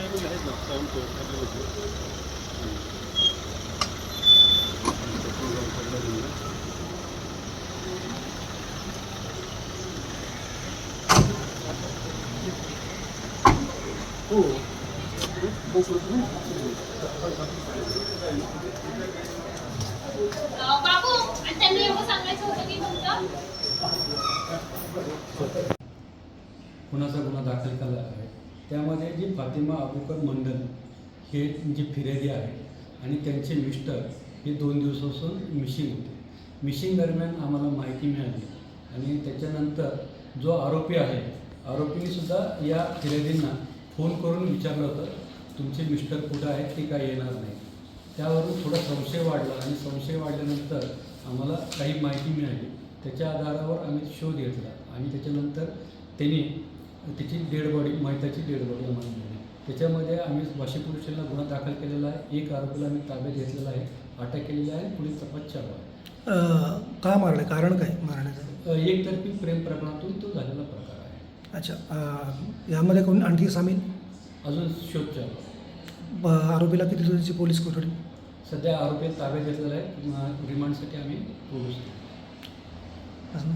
पेरलेले हो त्यांनी एवढं सांगायचं होतं की गुन्हा दाखल केला आहे? त्यामध्ये जी फातिमा अबुकर मंडल हे जी फिर्यादी आहे आणि त्यांचे मिस्टर हे दोन दिवसापासून मिशिंग होते. मिशिंग दरम्यान आम्हाला माहिती मिळाली आणि त्याच्यानंतर जो आरोपी आहे आरोपीनेसुद्धा या फिर्यादींना फोन करून विचारलं होतं तुमचे मिस्टर कुठं आहेत? ते काय येणार नाही. त्यावरून थोडा संशय वाढला आणि संशय वाढल्यानंतर आम्हाला काही माहिती मिळाली. त्याच्या आधारावर आम्ही शोध घेतला आणि त्याच्यानंतर त्यांनी त्याची डेड बॉडी मैताची डेड बॉडी आम्हाला मिळाली. त्याच्यामध्ये आम्ही वाशी पोलीस स्टेशनला गुन्हा दाखल केलेला आहे. एक आरोपीला आम्ही ताब्यात घेतलेला आहे. अटक केलेली आहे पुढील तपास चालू आहे. का मारलं? कारण काय मारण्याचं? एकतर्फी प्रेम प्रकरणातून तो झालेला प्रकार आहे. अच्छा यामध्ये कोण? आणखी सामील? अजून शोध चालू आरोपीला किती दिवसाची पोलीस कोठडी? सध्या आरोपी ताब्यात घेतलेला आहे. रिमांडसाठी आम्ही असं